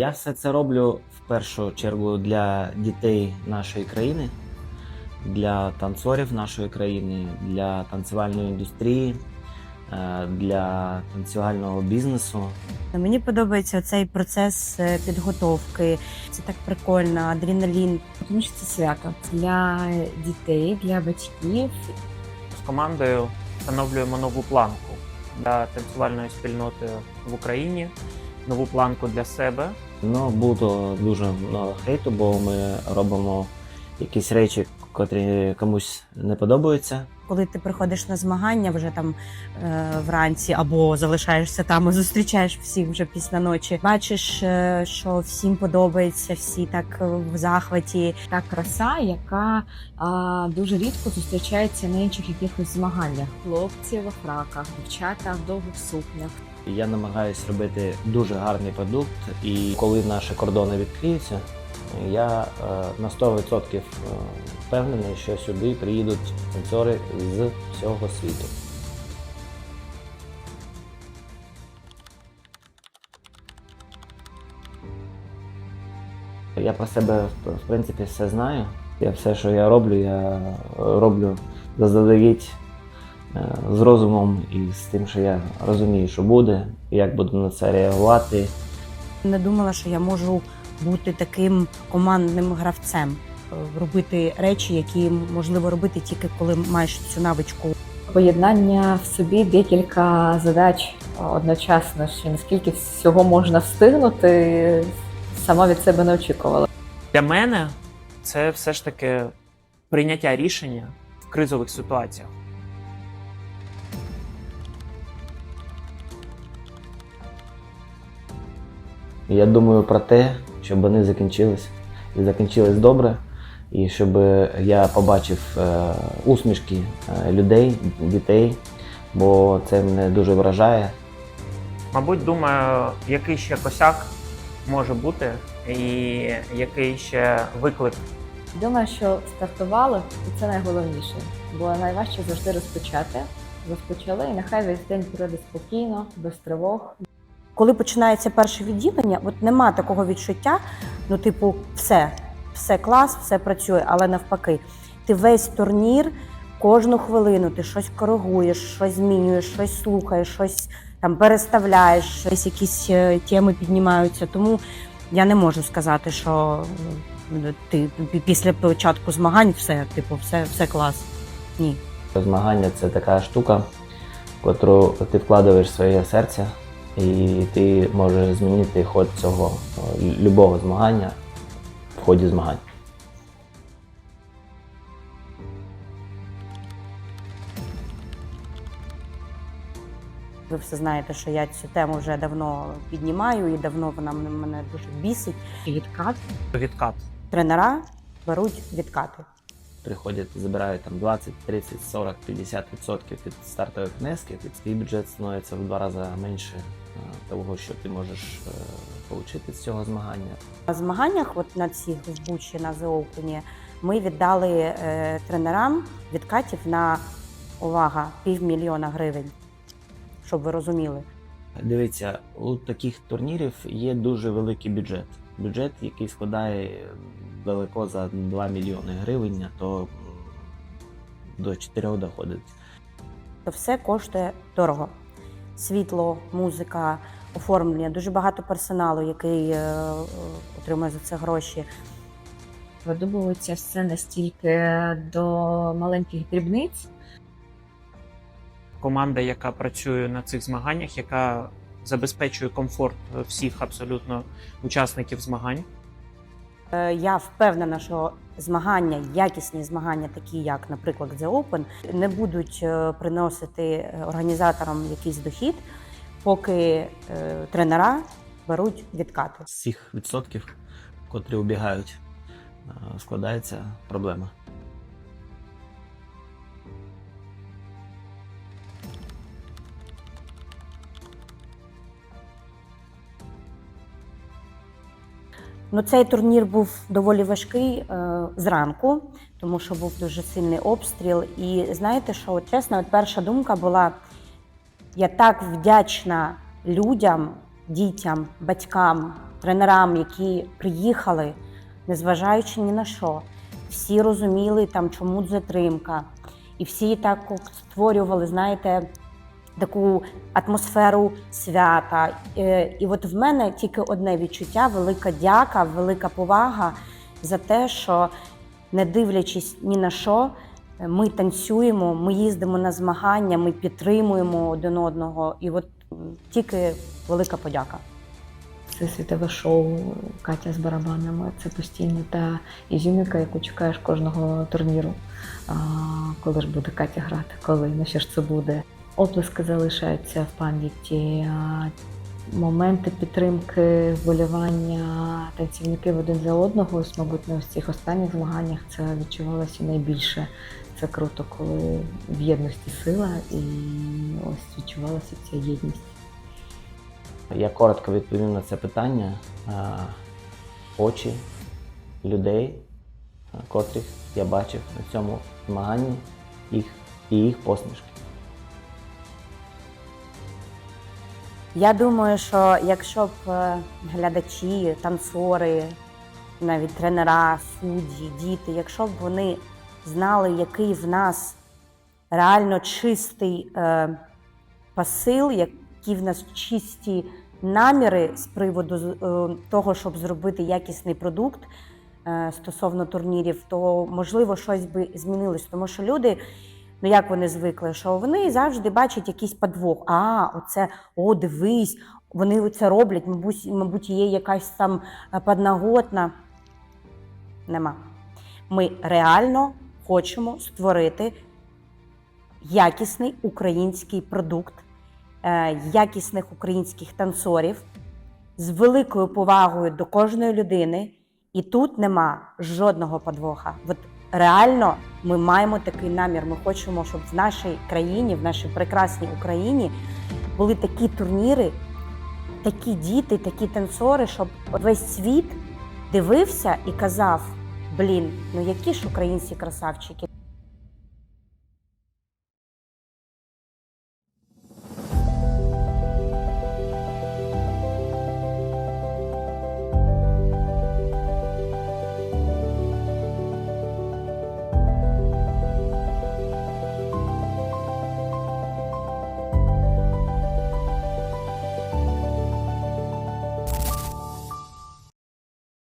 Я все це роблю в першу чергу для дітей нашої країни, для танцорів нашої країни, для танцювальної індустрії, е, для танцювального бізнесу. Мені подобається цей процес е, підготовки. Це так прикольно, адреналін. Тому що це свято для дітей, для батьків. з командою встановлюємо нову планку для танцювальної спільноти в Україні, нову планку для себе. Ну, було дуже багато хейту, бо ми робимо якісь речі, котрі комусь не подобаються. Коли ти приходиш на змагання вже там е, вранці або залишаєшся там і зустрічаєш всіх вже після ночі. Бачиш, е, що всім подобається, всі так е, в захваті. Та краса, яка а, дуже рідко зустрічається на інших якихось змаганнях. Хлопці в фраках, дівчата в довгих сукнях. Я намагаюся робити дуже гарний продукт, і коли наші кордони відкриються, я е, на 100% впевнений, що сюди приїдуть танцори з всього світу. Я про себе в в принципі все знаю. Я все, що я роблю, я роблю заздалегідь е, з розумом і з тим, що я розумію, що буде, як буду на це реагувати. Не думала, що я можу бути таким командним гравцем, е, робити речі, які можливо робити тільки коли маєш цю навичку. Поєднання в собі декілька задач одночасно. Ще наскільки всього можна встигнути, сама від себе не очікувала. Для мене це все ж таки прийняття рішення в кризових ситуаціях. Я думаю про те, щоб вони закінчились і закінчились добре, і щоб я побачив е, усмішки е, людей, дітей, бо це мене дуже вражає. Мабуть, думаю, який ще косяк може бути, і який ще виклик Думаю, що стартували, і це найголовніше. Бо найважче завжди розпочати. Розпочали, і нехай весь день пройде спокійно, без тривог, Коли починається перше відділення, от нема такого відчуття, ну, типу, все, все клас, все працює, але навпаки, ти весь турнір, кожну хвилину ти щось коригуєш, щось змінюєш, щось слухаєш, щось там переставляєш, щось якісь е, теми піднімаються. Тому я не можу сказати, що е, ти після початку змагань все, типу, все, все клас. Ні. Змагання це така штука, в котру ти вкладаєш своє серце, і ти можеш змінити ход цього е, любого змагання в ході змагань. Ви все знаєте, що я цю тему вже давно піднімаю і давно вона мене- мене дуже бісить. відкат. відкат. Тренера беруть відкати. Приходять і забирають там 20, 30, 40, 50 відсотків від стартових внесків, і твій бюджет становиться в два рази менше е, того, що ти можеш е, отримати з цього змагання. На змаганнях, от на цих в Бучі, на The ми віддали е, тренерам відкатів на увага півмільйона гривень, щоб ви розуміли. Дивіться, у таких турнірів є дуже великий бюджет. Бюджет, який складає далеко за 2 мільйони гривень, а то до 4 доходить. То все коштує дорого. Світло, музика, оформлення, дуже багато персоналу, який е, е, отримує за це гроші. Видобується все настільки до маленьких дрібниць. Команда, яка працює на цих змаганнях, яка забезпечує комфорт всіх абсолютно учасників змагань. Е, Я впевнена, що змагання, якісні змагання, такі як, наприклад, The Open, не будуть е, приносити е, організаторам якийсь дохід, поки е, тренера беруть відкати. З цих відсотків, котрі убігають, е, складається проблема. Ну, цей турнір був доволі важкий е, зранку, тому що був дуже сильний обстріл. І знаєте, що от, чесно, от перша думка була: я так вдячна людям, дітям, батькам, тренерам, які приїхали, незважаючи ні на що. Всі розуміли, там, чому затримка. І всі так створювали, знаєте, таку атмосферу свята. Е, І от в мене тільки одне відчуття: велика дяка, велика повага за те, що не дивлячись ні на що, ми танцюємо, ми їздимо на змагання, ми підтримуємо один одного. І от тільки велика подяка. Це світове шоу Катя з барабанами. Це постійно та ізюмінка, яку чекаєш кожного турніру. Коли ж буде Катя грати, коли на що ж це буде? Оплески залишаються в пам'яті. Моменти підтримки, вболівання танцівників один за одного. Ось, мабуть, на цих останніх змаганнях це відчувалося найбільше. Це круто, коли в єдності сила і ось відчувалася ця єдність. Я коротко відповім на це питання. Очі людей, котрих я бачив на цьому змаганні, їх і їх посмішки. Я думаю, що якщо б е, глядачі, танцори, навіть тренера, судді, діти, якщо б вони знали, який в нас реально чистий е, посил, які в нас чисті наміри з приводу е, того, щоб зробити якісний продукт е, стосовно турнірів, то можливо щось би змінилось. Тому що люди, ну як вони звикли, що вони завжди бачать якийсь подвох. А, оце, о, дивись, вони це роблять, мабуть, мабуть, є якась там подноготна. Нема. Ми реально хочемо створити якісний український продукт, е, якісних українських танцорів з великою повагою до кожної людини. І тут нема жодного подвоха. От реально ми маємо такий намір. Ми хочемо, щоб в нашій країні, в нашій прекрасній Україні були такі турніри, такі діти, такі танцори, щоб весь світ дивився і казав: блін, ну які ж українці красавчики.